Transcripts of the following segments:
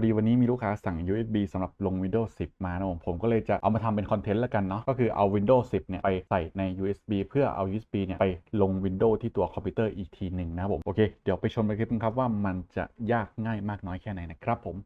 พอดีวันนี้มีลูกค้าสั่ง USB สำหรับลง Windows 10 มานะผมผมก็เลยจะเอามาทำเป็นคอนเทนต์แล้วกันเนาะก็คือเอา Windows 10 เนี่ยไปใส่ใน USB เพื่อเอา USB เนี่ยไปลง Windows ที่ตัวคอมพิวเตอร์อีกทีหนึ่งนะครับผมโอเค เดี๋ยวไปชมไปคลิปกันครับว่ามันจะยากง่ายมากน้อยแค่ไหนนะครับผม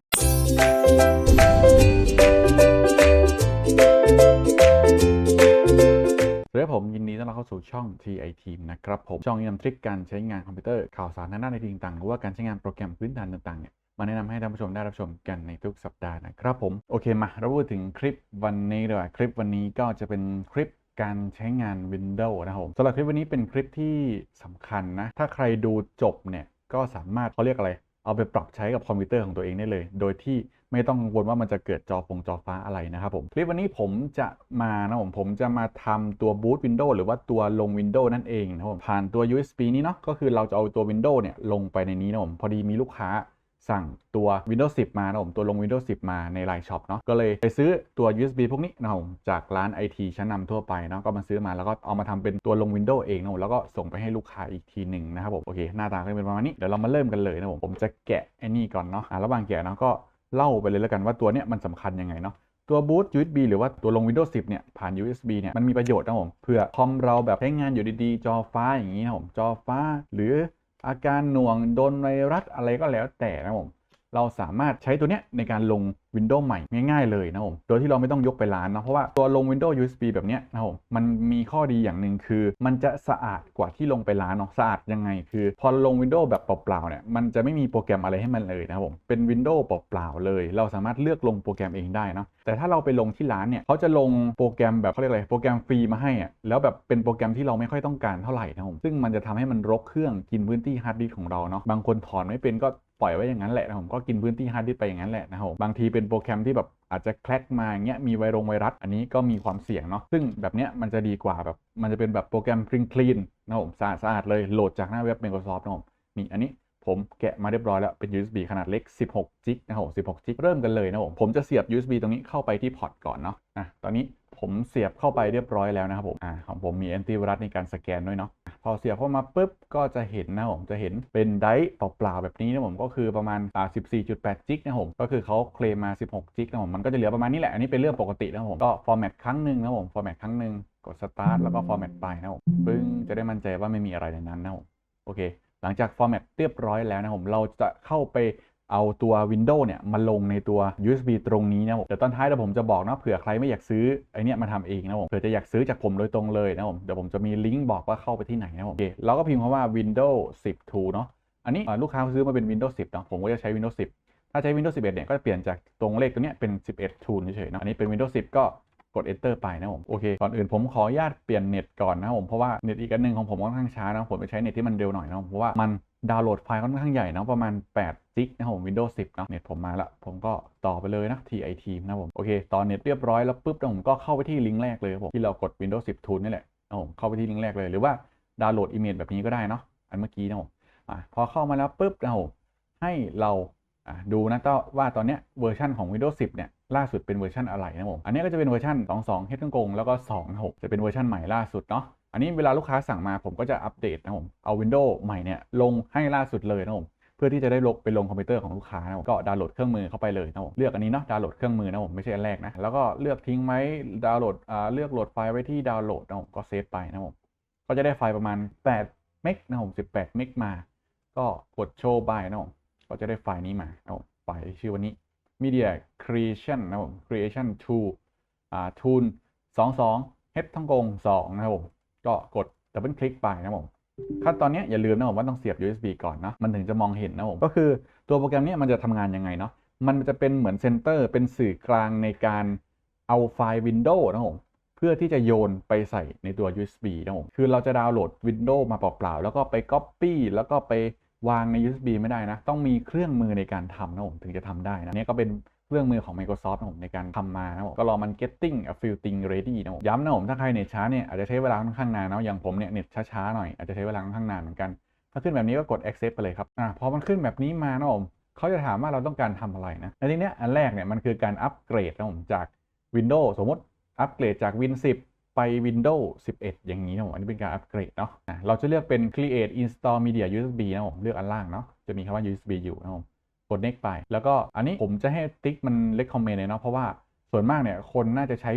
สวัสดีครับผมยินดีต้อนรับเข้าสู่ช่อง TI Team นะครับผมช่องนี้นำทริคการใช้งานคอมพิวเตอร์ข่าวสารทางด้าในทีต่างๆหรือว่าการใช้งานโปรแกรมพื้นฐานต่างๆเนี่ย มาแนะนำให้ท่านผู้ชมได้รับชมกันในทุกสัปดาห์นะครับผม โอเคมาเราพูดถึงคลิปวันนี้ดีกว่าคลิปวันนี้ก็จะเป็นคลิปการใช้งาน Windows นะครับผมสำหรับคลิปวันนี้เป็นคลิปที่สำคัญนะ ถ้าใครดูจบเนี่ยก็สามารถเขาเรียกอะไร เอาไปปรับใช้กับคอมพิวเตอร์ของตัวเองได้เลย โดยที่ไม่ต้องกังวลว่ามันจะเกิดจอฟงจอฟ้าอะไรนะครับผม คลิปวันนี้ผมจะมานะผมผมจะมาทำตัว boot Windows หรือว่าตัวลง Windows นั่นเองนะครับผมผ่านตัว USB นี้เนาะก็คือเราจะเอาตัว Windows เนี่ยลงไปในนี้นะผมพอดีมีลูกค้า สั่งตัว Windows 10 มานะผมตัวลง Windows 10 มาในไลน์ช็อปเนาะก็เลยไปซื้อตัว USB พวกนี้นะผมจากร้าน IT ชั้นนำทั่วไปเนาะก็มาซื้อมาแล้วก็เอามาทำเป็นตัวลง Windows เองนะผมแล้วก็ส่งไปให้ลูกค้าอีกทีหนึ่งนะครับผมโอเคหน้าตาก็เป็นประมาณนี้เดี๋ยวเรามาเริ่มกันเลยนะผมผมจะแกะไอ้นี่ก่อนเนาะอะระหว่างแกะเนาะก็เล่าไปเลยแล้วกันว่าตัวเนี้ยมันสำคัญยังไงเนาะตัว boot USB หรือว่าตัวลง Windows 10 เนี่ยผ่าน USB เนี่ยมันมีประโยชน์นะผมเพื่อคอมเราแบบใช้งานอยู่ดีๆ จอฟ้าอย่างนี้นะผมจอฟ้าหรือ อาการหน่วงโดนไวรัสอะไรก็แล้วแต่นะผมเราสามารถใช้ตัวเนี้ยในการลง Windows ใหม่ง่ายๆเลยนะผม โดยที่เราไม่ต้องยกไปร้านนะเพราะว่าตัวลง Windows USB แบบนี้นะผมมันมีข้อดีอย่างหนึ่งคือ มันจะสะอาดกว่าที่ลงไปร้านเนาะสะอาดยังไงคือ พอลง Windows แบบเปล่าๆเนี่ยมันจะไม่มีโปรแกรมอะไรให้มันเลยนะครับผมเป็น Windows เปล่าๆเลย เราสามารถเลือกลงโปรแกรมเองได้นะแต่ถ้าเราไปลงที่ร้านเนี่ยเขาจะลงโปรแกรมแบบเขาเรียกอะไรโปรแกรมฟรีมาให้อะแล้วแบบเป็นโปรแกรมที่เราไม่ค่อยต้องการเท่าไหร่นะครับผมซึ่งมันจะทำให้มันรกเครื่องกินพื้นที่ฮาร์ดดิสของเราเนาะบางคนถอนไม่เป็นก็ปล่อยไว้อย่างนั้นแหละนะผมก็กินพื้นที่ฮาร์ดดิสไปอย่างนั้นแหละนะครับผมบางทีเป็นโปรแกรมที่แบบอาจจะแคลกมาอย่างเงี้ยมีไวรงไวรัส อันนี้ก็มีความเสี่ยงเนาะซึ่งแบบเนี้ยมันจะดีกว่าแบบ มันจะเป็นแบบโปรแกรมคลีนๆนะครับผมสะอาดสะอาดเลยโหลดจากหน้าเว็บ Microsoft นะผมนี่อันนี้ผมแกะมาเรียบร้อยแล้วเป็น USB ขนาดเล็ก 16จิกนะครับผม16จิกเริ่มกันเลยนะผมผมจะเสียบ USB ตรงนี้เข้าไปที่พอร์ตก่อนเนาะอะตอนนี้ผมเสียบเข้าไปเรียบร้อยแล้วนะครับผมอ่าของผมมีแอนตี้ไวรัสในการสแกนด้วยเนาะ พอเสียบเข้ามาปุ๊บก็จะเห็นนะผมจะเห็นเป็นไดร์เปล่าๆแบบนี้นะผมก็คือประมาณอ่า14.8จิกนะผมก็คือเขาเคลมมา 16จิกนะผมมันก็จะเหลือประมาณนี้แหละอันนี้เป็นเรื่องปกตินะผมก็ฟอร์แมตครั้งหนึ่งนะผมฟอร์แมตครั้งหนึ่งกดสตาร์ทแล้วก็ฟอร์แมตไปนะผมปึ้งจะได้มั่นใจว่าไม่มีอะไรในนั้นนะผมโอเค หลังจากฟอร์แมตเรียบร้อยแล้วนะผม เราจะเข้าไป เอาตัว Windows เนี่ยมาลงในตัว USB ตรงนี้นะผมเดี๋ยวตอนท้ายเดี๋ยวผมจะบอกนะเผื่อใครไม่อยากซื้อไอเนี้ยมาทำเองนะผมเผื่อจะอยากซื้อจากผมโดยตรงเลยนะผมเดี๋ยวผมจะมีลิงก์บอกว่าเข้าไปที่ไหนนะผมโอเคเราก็พิมพ์คำว่า Windows 10 to เนาะอันนี้ลูกค้าซื้อมาเป็น Windows 10เนาะผมก็จะใช้ Windows 10 ถ้าใช้ Windows 11 เนี่ยก็จะเปลี่ยนจากตรงเลขตัวเนี้ยเป็น 11 to เฉยๆเนาะอันนี้เป็น Windows 10 ก็ กด enter ไปนะผมโอเคก่อนอื่นผมขออนุญาตเปลี่ยนเน็ตก่อนนะผมเพราะว่าเน็ตอีกอันหนึงของผมค่อนข้างช้านะผมไปใช้เน็ตที่มันเร็วหน่อยนะผมเพราะว่ามันดาวน์โหลดไฟล์ค่อนข้างใหญ่นะประมาณ8จิกนะผม Windows 10 เนาะเน็ตผมมาละผมก็ต่อไปเลยนะ TI Team นะผม โอเคต่อเน็ตเรียบร้อยแล้วปุ๊บนะผมก็เข้าไปที่ลิงก์แรกเลยผมที่เรากด Windows 10 Tool นี่แหละนะผมเข้าไปที่ลิงก์แรกเลย หรือว่าดาวน์โหลดอิเมจแบบนี้ก็ได้เนาะอันเมื่อกี้นะผมอะพอเข้ามาแล้วปุ๊บนะผมให้เรา ดูนะก็ว่าตอนนี้เวอร์ชันของ Windows 10 เนี่ย ล่าสุดเป็นเวอร์ชันอะไรนะผม อันนี้ก็จะเป็นเวอร์ชัน22 h ฮดกงแล้วก็26จะเป็นเวอร์ชันใหม่ล่าสุดเนาะอันนี้เวลาลูกค้าสั่งมาผมก็จะอัปเดตนะผมเอา Windows ใหม่เนี่ยลงให้ล่าสุดเลยนะผมเพื่อที่จะได้ลงไปลงคอมพิวเตอร์ของลูกค้านะก็ดาวน์โหลดเครื่องมือเข้าไปเลยนะผมเลือกอันนี้เนาะดาวน์โหลดเครื่องมือนะผมไม่ใช่อันแรกนะแล้วก็เลือกทิ้งไหมดาวน์โหลดอ่าเลือกโหลดไฟล์ไว้ที่ดาวน์โหลดนะผมก็เซฟไปนะผมก็จะได้ไฟล์ประมาณ8เมกนะผม18เมกมา ก็กดโชว์บายนะผม ก็จะได้ไฟล์นี้มานะผมไฟล์ชื่อวันนี้ media creation นะผม creation tool อ่า tool 22 h ทั้งกง2นะครับผมก็กดดับเบิลคลิกไปนะผมขั้นตอนนี้อย่าลืมนะผมว่าต้องเสียบ USB ก่อนนะมันถึงจะมองเห็นนะผมก็คือตัวโปรแกรมนี้มันจะทำงานยังไงเนาะมันจะเป็นเหมือนเซนเตอร์เป็นสื่อกลางในการเอาไฟล์ Windows นะผมเพื่อที่จะโยนไปใส่ในตัว USB นะผมคือเราจะดาวน์โหลด Windows มาเปล่าๆ แล้วก็ไป Copy แล้วก็ไป วางใน USB ไม่ได้นะ ต้องมีเครื่องมือในการทำนะผมถึงจะทำได้นะเนี่ยก็เป็นเครื่องมือของ Microsoft นะผมในการทำมานะผมก็รอมัน getting a few thing ready นะผมย้ำนะผมถ้าใครเน็ตช้าเนี่ยอาจจะใช้เวลาค่อนข้างนานนะอย่างผมเนี่ยเน็ตช้าๆหน่อยอาจจะใช้เวลาค่อนข้างนานเหมือนกัน ถ้าขึ้นแบบนี้ก็กด accept ไปเลยครับอ่าพอมันขึ้นแบบนี้มานะผมเขาจะถามว่าเราต้องการทำอะไรนะในทีเนี้ยอันแรกเนี่ยมันคือการอัปเกรดนะผมจาก Windows สมมติอัปเกรดจาก Win 10 ไป Windows 11 อย่างนี้นะผมอันนี้เป็นการอัปเกรดเนาะเราจะเลือกเป็น create install media USB นะผมเลือกอันล่างเนาะจะมีคำว่า USB อยู่นะผมกด next ไป แล้วก็อันนี้ผมจะให้ติ๊กมัน recommend เลยเนาะเพราะว่าส่วนมากเนี่ยคนน่าจะใช้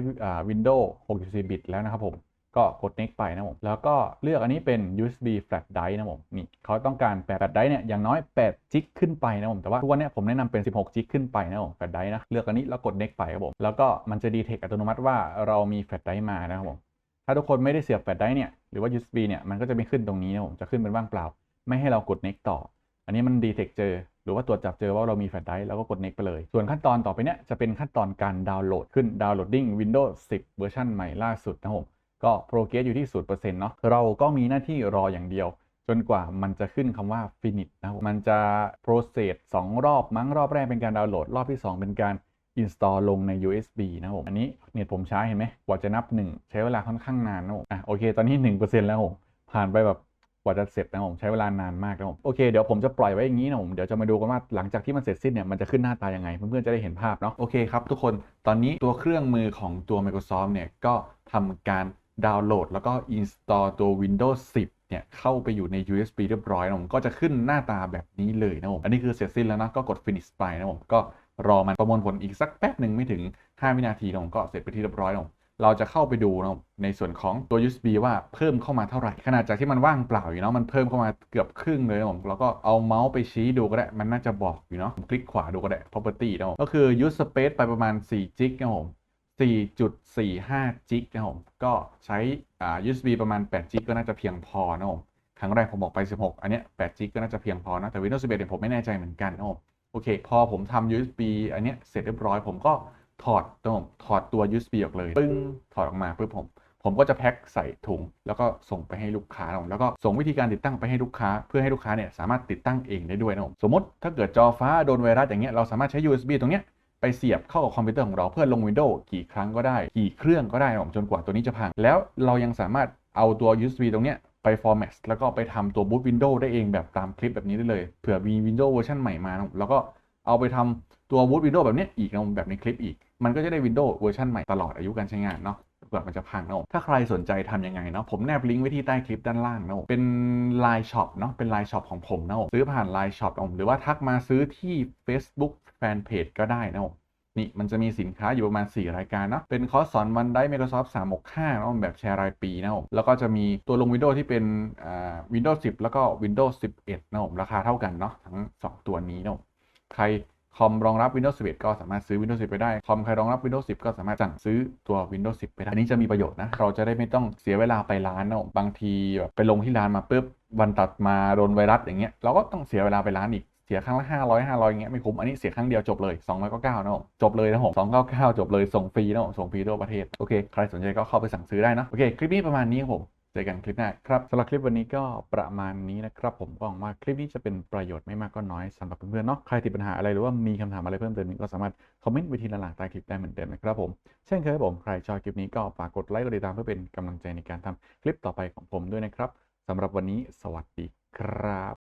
Windows 64 bit แล้วนะครับผม ก็กด next ไปนะผมแล้วก็เลือกอันนี้เป็น USB flash drive นะผมนี่เขาต้องการ8 flash drive เนี่ยอย่างน้อย8จิกขึ้นไปนะผมแต่ว่าทุกวันนี้ผมแนะนำเป็น 16จิกขึ้นไปนะผม flash drive นะเลือกอันนี้แล้วกด next ไปครับผมแล้วก็มันจะ detect อัตโนมัติว่าเรามี flash drive มานะครับผมถ้าทุกคนไม่ได้เสียบ flash drive เนี่ยหรือว่า USB เนี่ยมันก็จะไม่ขึ้นตรงนี้นะผมจะขึ้นเป็นว่างเปล่า ไม่ให้เรากด next ต่อ อันนี้มัน detect เจอหรือว่าตรวจจับเจอว่าเรามีแฟลชไดร์แล้วก็กด next ไปเลย ส่วนขั้นตอนต่อไปเนี้ยจะเป็นขั้นตอนการดาวน์โหลดขึ้น downloading Windows 10 เวอร์ชันใหม่ล่าสุดนะ ครับผมก็ progress อยู่ที่0%เนาะเราก็มีหน้าที่รออย่างเดียว จนกว่ามันจะขึ้นคำว่า finish นะมันจะ process 2 รอบมั้งรอบแรกเป็นการดาวน์โหลด รอบที่ 2 เป็นการ install ลงใน USB นะผมอันนี้เน็ตผมใช้เห็นไหมกว่าจะนับ 1 ใช้เวลาค่อนข้างนานนะผมอะโอเค ตอนนี้ 1%แล้วผมผ่านไปแบบกว่าจะเสร็จนะผมใช้เวลานานมากนะผมโอเคเดี๋ยวผมจะปล่อยไว้อย่างนี้นะผมเดี๋ยวจะมาดูกันว่าหลังจากที่มันเสร็จสิ้นเนี่ยมันจะขึ้นหน้าตายังไง เพื่อนๆจะได้เห็นภาพเนาะโอเคครับทุกคนตอนนี้ตัวเครื่องมือของตัว Microsoft เนี่ยก็ทำการ ดาวน์โหลด แล้วก็ install ตัว Windows 10 เนี่ย เข้าไปอยู่ใน USB เรียบร้อยนะผมก็จะขึ้นหน้าตาแบบนี้เลยนะผม อันนี้คือเสร็จสิ้นแล้วนะ ก็กด finish ไปนะผม ก็รอมันประมวลผลอีกสักแป๊บหนึ่งไม่ถึง 5 วินาทีนะผมก็เสร็จไปที่เรียบร้อยนะผมเราจะเข้าไปดูนะในส่วนของตัว USB ว่าเพิ่มเข้ามาเท่าไหร่ ขนาดจากที่มันว่างเปล่าอยู่เนาะมันเพิ่มเข้ามาเกือบครึ่งเลยนะผมแล้วก็เอาเมาส์ไปชี้ดูก็ได้ มันน่าจะบอกอยู่เนาะคลิกขวาดูก็ได้ property นะผมก็คือ use space ไปประมาณ4จิกนะผม 4.45 จิกนะผมก็ใช้อ่า USB ประมาณ 8 จิกก็น่าจะเพียงพอนะผมครั้งแรกผมบอกไป 16 อันเนี้ย 8 จิกก็น่าจะเพียงพอนะ แต่ Windows 11เนี่ยผมไม่แน่ใจเหมือนกันนะผมโอเค พอผมทำ USB อันเนี้ยเสร็จเรียบร้อย ผมก็ถอดตัวผมถอดตัว USB ออกเลย ปึ้ง ถอดออกมาปุ๊บผม ผมก็จะแพ็คใส่ถุง แล้วก็ส่งไปให้ลูกค้านะผมแล้วก็ส่งวิธีการติดตั้งไปให้ลูกค้า เพื่อให้ลูกค้าเนี่ยสามารถติดตั้งเองได้ด้วยนะผมสมมติถ้าเกิดจอฟ้าโดนไวรัสอย่างเงี้ยเราสามารถใช้ USB ตรงเนี้ย ไปเสียบเข้ากับคอมพิวเตอร์ของเราเพื่อลง Windows กี่ครั้งก็ได้ กี่เครื่องก็ได้นะผมจนกว่าตัวนี้จะพัง แล้วเรายังสามารถเอาตัว USB ตรงเนี้ยไป format แล้วก็ไปทำตัว boot Windows ได้เองแบบตามคลิปแบบนี้ได้เลยเผื่อมี Windows เวอร์ชันใหม่มาแล้วก็เอาไปทำตัว boot Windows แบบนี้อีกนะแบบในคลิปอีก มันก็จะได้ Windows เวอร์ชันใหม่ตลอดอายุการใช้งานเนาะ ก่อมันจะพังนะถ้าใครสนใจทำยังไงเนาะผมแนบลิงก์ไว้ที่ใต้คลิปด้านล่างนะเป็น Line Shop เนาะเป็น Line Shop ของผมนะซื้อผ่าน Line Shop นะผมหรือว่าทักมาซื้อที่ Facebook Fanpage ก็ได้นะนี่มันจะมีสินค้าอยู่ประมาณ 4 รายการเนาะ เป็นคอร์สสอนวันได้ Microsoft 365นะแบบแชร์รายปีนะแล้วก็จะมีตัวลง Windows ที่เป็นอ่า Windows 10 แล้วก็ Windows 11นะผมราคาเท่ากันเนาะทั้ง 2 ตัวนี้นะใคร คอมรองรับ Windows 11 ก็สามารถซื้อ Windows 10 ไปได้ คอมใครรองรับ Windows 10 ก็สามารถสั่งซื้อตัว Windows 10 ไปได้ อันนี้จะมีประโยชน์นะ เราจะได้ไม่ต้องเสียเวลาไปร้านนะบางทีแบบไปลงที่ร้านมาปุ๊บวันตัดมาโดนไวรัสอย่างเงี้ย เราก็ต้องเสียเวลาไปร้านอีกเสียครั้งละ500 500อย่างเงี้ยไม่คุ้ม อันนี้เสียครั้งเดียวจบเลย299นะผมจบเลยนะผม299จบเลยส่งฟรีนะผมส่งฟรีทั่วประเทศ โอเค ใครสนใจก็เข้าไปสั่งซื้อได้นะ โอเค คลิปนี้ประมาณนี้ครับผม เจอกันคลิปหน้าครับสำหรับคลิปวันนี้ก็ประมาณนี้นะครับ ผมก็หวังว่าคลิปนี้จะเป็นประโยชน์ไม่มากก็น้อยสำหรับเพื่อนๆเนาะใครติดปัญหาอะไรหรือว่ามีคำถามอะไรเพิ่มเติมก็สามารถคอมเมนต์ไว้ที่ด้านล่างใต้คลิปได้เหมือนเดิมนะครับผมเช่นเคยครับผมใครชอบคลิปนี้ก็ฝากกดไลค์กดติดตามเพื่อเป็นกำลังใจในการทำคลิปต่อไปของผมด้วยนะครับสำหรับวันนี้สวัสดีครับ